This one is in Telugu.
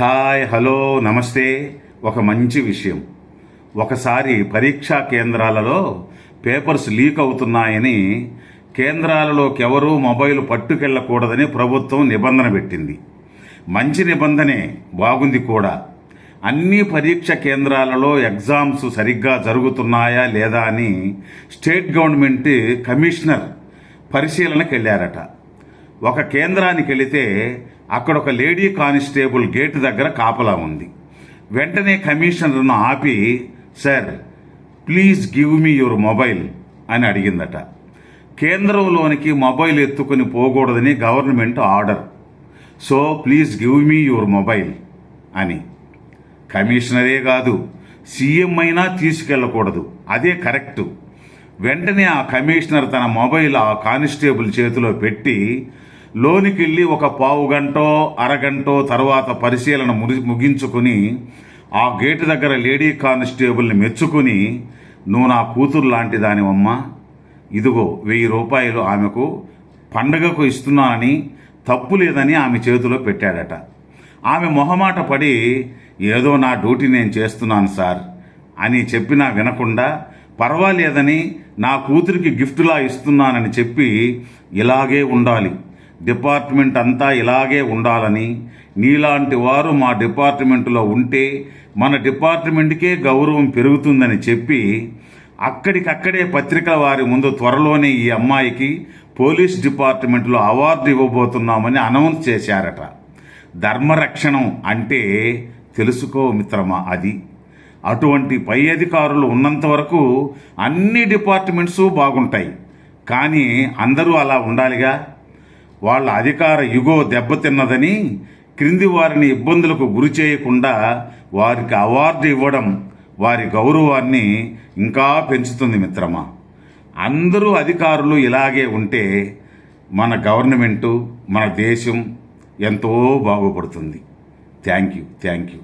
హాయ్ హలో నమస్తే. ఒక మంచి విషయం. ఒకసారి పరీక్షా కేంద్రాలలో పేపర్స్ లీక్ అవుతున్నాయని కేంద్రాలలోకి ఎవరూ మొబైల్ పట్టుకెళ్ళకూడదని ప్రభుత్వం నిబంధన పెట్టింది. మంచి నిబంధనే బాగుంది కూడా. అన్ని పరీక్ష కేంద్రాలలో ఎగ్జామ్స్ సరిగ్గా జరుగుతున్నాయా లేదా అని స్టేట్ గవర్నమెంట్ కమిషనర్ పరిశీలనకి వెళ్ళారట ఒక కేంద్రానికి వెళితే అక్కడ ఒక లేడీ కానిస్టేబుల్ గేట్ దగ్గర కాపలా ఉంది. వెంటనే కమిషనర్ను ఆపి sir please give me your mobile అని అడిగిందట. కేంద్రంలోనికి మొబైల్ ఎత్తుకుని పోకూడదని government order. So please give me your mobile అని. కమిషనరే కాదు సీఎం అయినా తీసుకెళ్ళకూడదు. అదే కరెక్టు. వెంటనే ఆ కమిషనర్ తన మొబైల్ ఆ కానిస్టేబుల్ చేతిలో పెట్టి లోనికి వెళ్ళి ఒక పావు గంటో అరగంటో తర్వాత పరిశీలన ముగించుకుని ఆ గేటు దగ్గర లేడీ కానిస్టేబుల్ని మెచ్చుకుని నువ్వు నా కూతురు లాంటి దానివమ్మా. ఇదిగో వెయ్యి రూపాయలు ఆమెకు పండగకు ఇస్తున్నానని తప్పు లేదని ఆమె చేతిలో పెట్టాడట. ఆమె మొహమాట పడి ఏదో నా డ్యూటీ నేను చేస్తున్నాను సార్. అని చెప్పినా వినకుండా పర్వాలేదని నా కూతురికి గిఫ్ట్లా ఇస్తున్నానని చెప్పి ఇలాగే ఉండాలి. డిపార్ట్మెంట్ అంతా ఇలాగే ఉండాలని నీలాంటి వారు మా డిపార్ట్మెంట్లో ఉంటే మన డిపార్ట్మెంట్కే గౌరవం పెరుగుతుందని చెప్పి అక్కడికక్కడే పత్రికల వారి ముందు త్వరలోనే ఈ అమ్మాయికి పోలీస్ డిపార్ట్మెంట్లో అవార్డు ఇవ్వబోతున్నామని అనౌన్స్ చేశారట. ధర్మరక్షణం అంటే తెలుసుకో మిత్రమా అది. అటువంటి పై అధికారులు ఉన్నంత వరకు అన్ని డిపార్ట్మెంట్స్ బాగుంటాయి. కానీ అందరూ అలా ఉండాలిగా? వాళ్ళ అధికార యుగో దెబ్బతిన్నదని క్రింది వారిని ఇబ్బందులకు గురి చేయకుండా వారికి అవార్డు ఇవ్వడం వారి గౌరవాన్ని ఇంకా పెంచుతుంది మిత్రమా. అందరూ అధికారులు ఇలాగే ఉంటే మన గవర్నమెంటు మన దేశం ఎంతో బాగుపడుతుంది. Thank you thank you.